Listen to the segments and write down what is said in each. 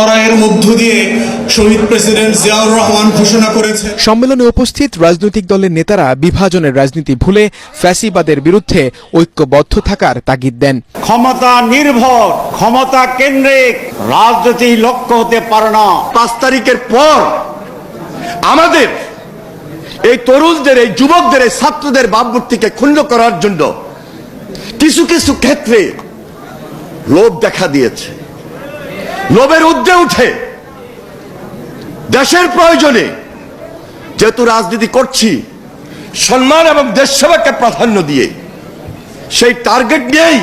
লড়াইয়ের মধ্য দিয়ে শহীদ প্রেসিডেন্ট জিয়াউর রহমান ঘোষণা করেছে। সম্মেলনে উপস্থিত রাজনৈতিক দলের নেতারা বিভাজনের রাজনীতি ভুলে ফ্যাসিবাদের বিরুদ্ধে ঐক্যবদ্ধ থাকার তাগিদ দেন। ক্ষমতা নির্ভর ক্ষমতা কেন্দ্রিক রাজনীতি লক্ষ্য হতে পারে না। পাঁচ তারিখের পর আমাদের এই তরুণদের এই যুবকদের এই ছাত্রদের ভাবমূর্তিকে ক্ষুণ্ণ করার জন্য কিছু কিছু ক্ষেত্রে লোভ দেখা দিয়েছে। লোভের ঊর্ধ্বে উঠে দেশের প্রয়োজনে যেহেতু রাজনীতি করছি সম্মান এবং দেশ সেবাকে প্রাধান্য দিয়ে সেই টার্গেট নিয়েই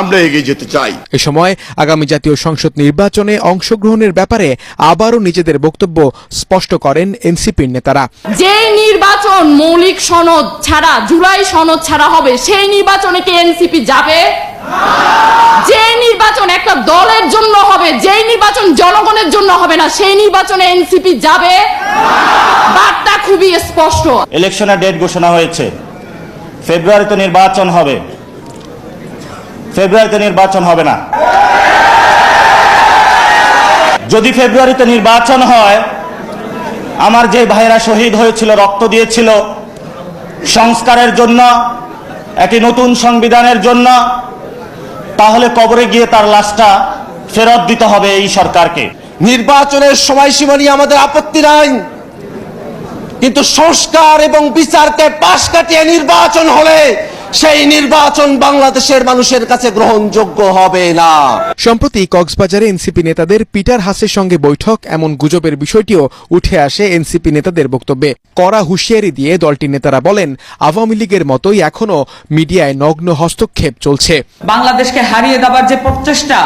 আমরা এগিয়ে যেতে চাই। এ সময় আগামী জাতীয় সংসদ নির্বাচনে অংশগ্রহণের ব্যাপারে আবারও নিজেদের বক্তব্য স্পষ্ট করেন এনসিপির নেতারা। যে নির্বাচন মৌলিক সনদ ছাড়া জুলাই সনদ ছাড়া হবে সেই নির্বাচনে কি এনসিপি যাবে? যে নির্বাচন একটা দলের জন্য হবে যেই নির্বাচন জনগণের জন্য হবে না, সেই নির্বাচনে এনসিপি যাবে। বার্তা খুবই স্পষ্ট। ইলেকশনের ডেট ঘোষণা হয়েছে। ফেব্রুয়ারিতে নির্বাচন হবে। ফেব্রুয়ারিতে নির্বাচন হবে না। যদি ফেব্রুয়ারিতে নির্বাচন হয়, আমার যে ভাইরা শহীদ হয়েছিল, রক্ত দিয়েছিল, সংস্কারের জন্য, একটি নতুন সংবিধানের জন্য, তাহলে কবরে গিয়ে তার লাশটা ফেরত দিতে হবে এই সরকারকে। নির্বাচনের সময়সীমা নিয়ে আমাদের আপত্তি নাই। কিন্তু সংস্কার এবং বিচারকে পাশ কাটিয়ে নির্বাচন হলে সেই নির্বাচন বাংলাদেশের মানুষের কাছে গ্রহণযোগ্য হবে না। সম্প্রতি কক্সবাজারে এনসিপি নেতাদের পিটার হাসের সঙ্গে বৈঠক এমন গুজবের বিষয়টিও উঠে আসে এনসিপি নেতাদের বক্তব্যে। কড়া হুঁশিয়ারি দিয়ে দলটির নেতারা বলেন আওয়ামী লীগের মতোই এখনও মিডিয়ায় নগ্ন হস্তক্ষেপ চলছে। বাংলাদেশকে হারিয়ে দেওয়ার যে প্রচেষ্টা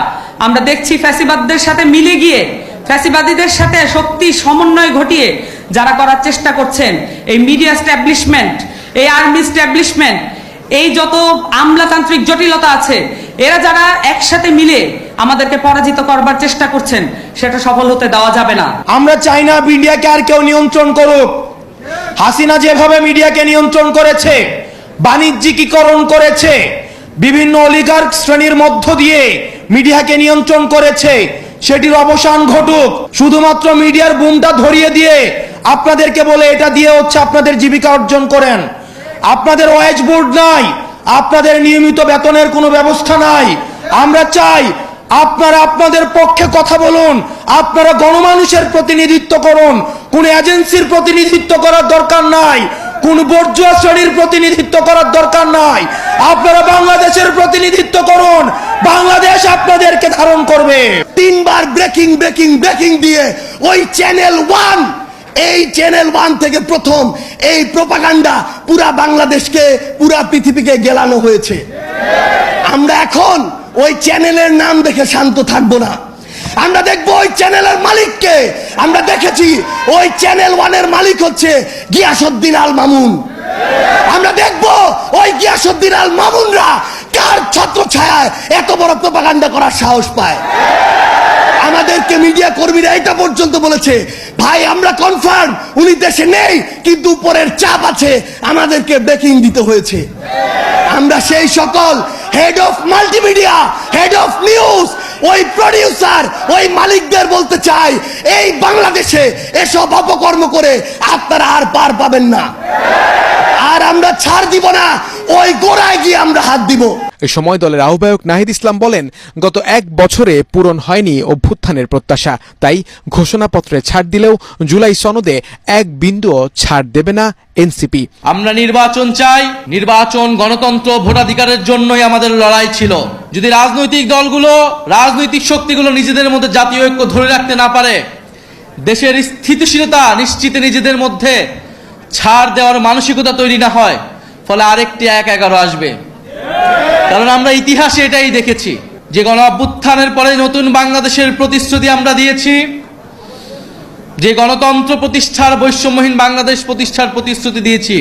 আমরা দেখছি ফ্যাসিবাদদের সাথে মিলে গিয়ে, ফ্যাসিবাদীদের সাথে শক্তি সমন্বয় ঘটিয়ে যারা করার চেষ্টা করছেন, এই মিডিয়া স্ট্যাবলিশমেন্ট এই আর্মি স্ট্যাবলিশমেন্ট এই যত আমলাতান্ত্রিক জটিলতা আছে, এরা যারা একসাথে মিলে আমাদেরকে পরাজিত করবার চেষ্টা করছেন, সেটা সফল হতে দেওয়া যাবে না। আমরা চাই না মিডিয়াকে আর কেউ নিয়ন্ত্রণ করুক। হাসিনা যেভাবে মিডিয়াকে নিয়ন্ত্রণ করেছে, বাণিজ্যিকীকরণ করেছে, বিভিন্ন অলিগার শ্রেণির মধ্য দিয়ে মিডিয়াকে নিয়ন্ত্রণ করেছে। সেটির অবসান ঘটুক। শুধুমাত্র মিডিয়ার বুমটা ধরিয়ে দিয়ে আপনাদেরকে বলে এটা দিয়ে হচ্ছে আপনাদের জীবিকা অর্জন করেন। আপনাদের ওয়েজ বোর্ড নাই। আপনাদের নিয়মিত বেতনের কোনো ব্যবস্থা নাই। আমরা চাই আপনারা আপনাদের পক্ষে কথা বলুন। আপনারা গণমানুষের প্রতিনিধিত্ব করুন। কোন এজেন্সির প্রতিনিধিত্ব করার দরকার নাই। কোন বর্জ্য শ্রেণির প্রতিনিধিত্ব করার দরকার নাই। আপনারা বাংলাদেশের প্রতিনিধিত্ব করুন। বাংলাদেশ আপনাদেরকে ধারণ করবে। তিনবার ব্রেকিং ব্রেকিং ব্রেকিং দিয়ে ওই চ্যানেল ওয়ান, এই চ্যানেল ওয়ান থেকে প্রথম এই প্রপাগান্ডা পুরা বাংলাদেশকে, পুরা পৃথিবীকে গেলানো হয়েছে। আমরা এখন ওই চ্যানেলের নাম দেখে শান্ত থাকব না। আমরা দেখব ওই চ্যানেলের মালিককে। আমরা দেখেছি, ওই চ্যানেল ওয়ানের মালিক হচ্ছে গিয়াসুদ্দিন আল মামুন। আমরা দেখব ওই গিয়াসুদ্দিন আল মামুনরা কার ছত্র ছায়ায় এত বড় প্রপাগান্ডা করার সাহস পায়। আমাদেরকে মিডিয়া কর্মীরা এটা পর্যন্ত বলেছে, ভাই, আমরা কনফার্ম উনি দেশে নেই, কিন্তু উপরের চাপ আছে, আমাদেরকে ব্রেকিং দিতে হয়েছে। আমরা সেই সকল head of multimedia head of news ওই প্রডিউসার ওই মালিকদের বলতে চাই, এই বাংলাদেশে এসব অপকর্ম করে আপনারা আর পার পাবেন না। আর আমরা ছাড় দিব না ওই গোড়ায় গিয়ে আমরা হাত দিব। এ সময় দলের আহ্বায়ক নাহিদ ইসলাম বলেন গত এক বছরে পূরণ হয়নি অভ্যুত্থানের প্রত্যাশা। তাই ঘোষণাপত্রে ছাড় দিলেও জুলাই সনদে এক বিন্দুও ছাড় দেবে না এনসিপি। আমরা নির্বাচন চাই নির্বাচন গণতন্ত্র ভোটাধিকারের জন্যই আমাদের লড়াই ছিল। যদি রাজনৈতিক দলগুলো রাজনৈতিক শক্তিগুলো নিজেদের মধ্যে জাতীয় ঐক্য ধরে রাখতে না পারে দেশের স্থিতিশীলতা নিশ্চিত নিজেদের মধ্যে ছাড় দেওয়ার মানসিকতা তৈরি না হয়, ফলে আরেকটি এক এগারো আসবে। কারণ আমরা ইতিহাসে এটাই দেখেছি যে গণ অভ্যুত্থানের পরে নতুন বাংলাদেশের প্রতিশ্রুতি আমরা দিয়েছি। যে গণতন্ত্র প্রতিষ্ঠার বৈষম্যহীন বাংলাদেশ প্রতিষ্ঠার প্রতিশ্রুতি দিয়েছি।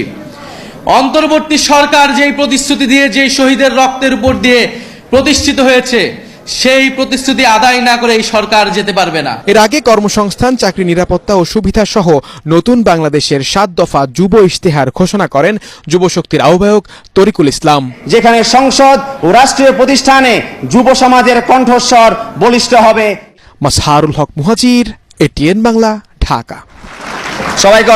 অন্তর্বর্তী সরকার যেই প্রতিশ্রুতি দিয়ে যে শহীদের রক্তের উপর দিয়ে প্রতিষ্ঠিত হয়েছে সেই প্রতিশ্রুতি আদায় না করে এই সরকার যেতে পারবে না। এর আগে কর্মসংস্থান চাকরি নিরাপত্তা ও সুবিধা সহ নতুন বাংলাদেশের সাত দফা যুব ইশতেহার ঘোষণা করেন যুবশক্তির আহ্বায়ক তরিকুল ইসলাম। যেখানে সংসদ ও রাষ্ট্রীয় প্রতিষ্ঠানে যুব সমাজের কণ্ঠস্বর বলিষ্ঠ হবে। মাসহারুল হক মুহাজির এটিএন বাংলা ঢাকা। সবাইকে